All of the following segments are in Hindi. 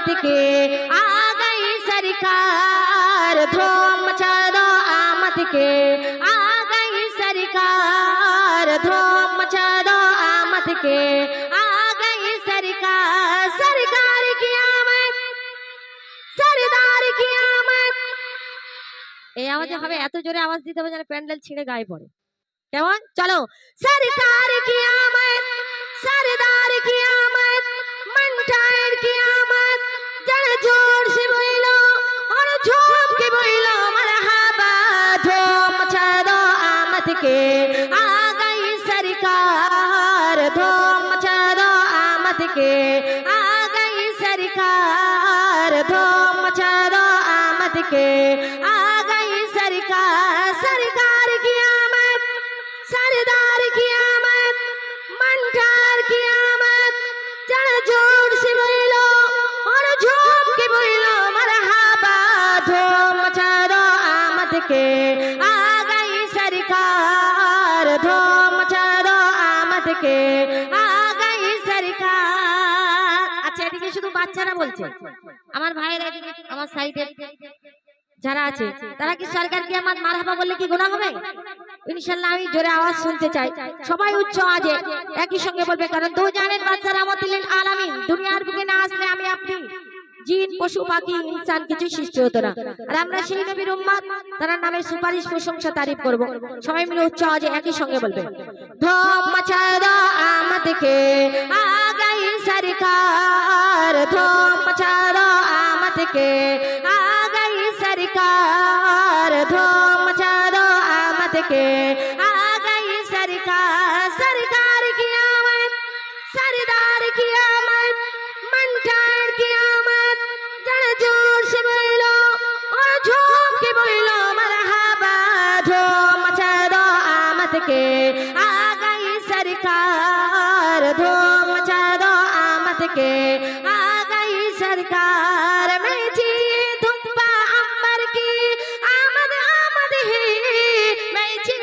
आमद के आ गई सरकार धूम मचा दो आमद के आ गई सरकार धूम मचा दो आमद के आ गई सरकार सरकार की आमद सरदार की आमद এই আওয়াজে হবে এত জোরে আওয়াজ দিতে হবে যেন প্যান্ডেল ছিঁড়ে গায়ে পড়ে কেমন চলো সরকার কি के आ गई सरकार धूम मचादो आमद के। आ गई सरकार धूम मचादो आमद के। आ गई सरकार सरकार की आमद, सरदार की आमद मंठार की आमद। जड़ जोड़ से बोलो और झूम के बोलो, मरहबा धूम मचा आमद के। বাচ্চারা বলছে, আমার ভাইয়েরা আমার সাইডে যারা আছে, তারা কি সরকারকে আমার মারহাবা বললে কি গুনাহ হবে? ইনশাল্লাহ আমি জোরে আওয়াজ শুনতে চাই। সবাই উচ্চ আওয়াজে একই সঙ্গে বলবে, কারণ দু জানেন বাচ্চারা আমাতিলেন আলামিন, দুনিয়ার বুকে না আসলে আমি আপনি জিন, পশু, পাখি, ইনসান কিছু সৃষ্টি হতো না। আর আমরা সেই নবীর উম্মাদ তার নামে সুপারিশ প্রশংসা তারিফ করব। সবাই মিলে উচ্চ আওয়াজে একই সঙ্গে বলবে ধম মচা দো আমদ কে সরকার। मचारो आमद के आ गई सरकार। धूम मचारो आमद के आ गई सरकार। सरकार की आमद, सरदार की आमद मनठान की आमद। जन ज़ोर से बोलो और झोंक के बोलो मरहबा। धूम मचारो आमद के आ गई सरकार। धूम मचारो आमद के सरकार में जी धुम्पा अंबर की आमद आमद है। मैं जी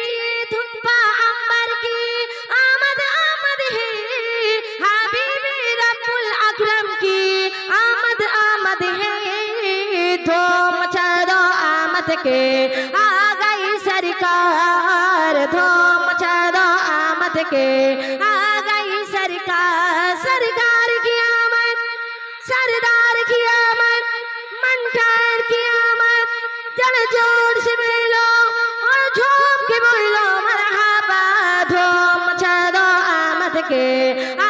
धुम्पा अंबर की आमद आमद है। अकरम की आमद आमद है। आमद के যেন সে মিলল আর ঝোপকে বলল আমার হাবা ধোম ছাড়ো আমাদেরকে।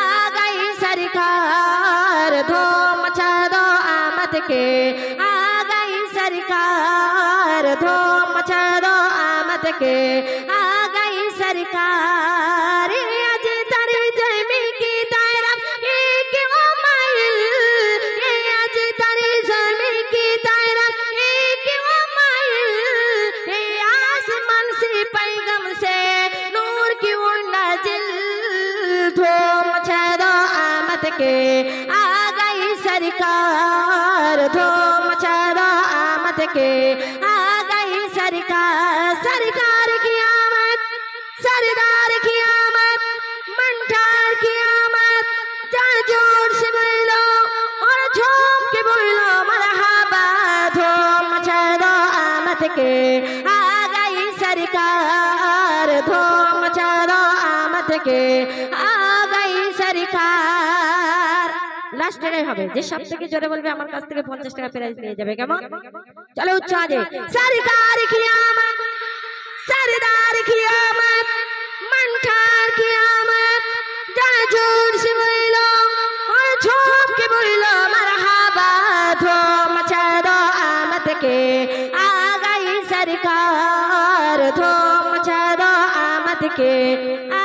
আগাই সরকার, ধোম ছাড়ো আমাদেরকে। আগাই সরকার, ধোম ছাড়ো আমাদেরকে। আগাই সরকার के आ गई सरकार, धूम मचा आमद के। आ गई सरकार सरकार की आमद, सरदार की आमद मंठार की आमद। ज़ोर से बोलो और झूम के बोलो, मरहबा, धूम मचा आमद के। आ गई सरकार, धूम मचा आमद के। आ गई सरकार লাস্ট এরাই হবে। যে সব থেকে জোরে বলবে আমার কাছ থেকে পঞ্চাশ টাকা প্রাইজ নিয়ে যাবে। কেমন? চলো উচ্চ সে বইল, আর ছোপ কে বইল, মারহাবা ধুম আমত কে আগাই সরকার, ধুম ছাড়ো আমত কে আ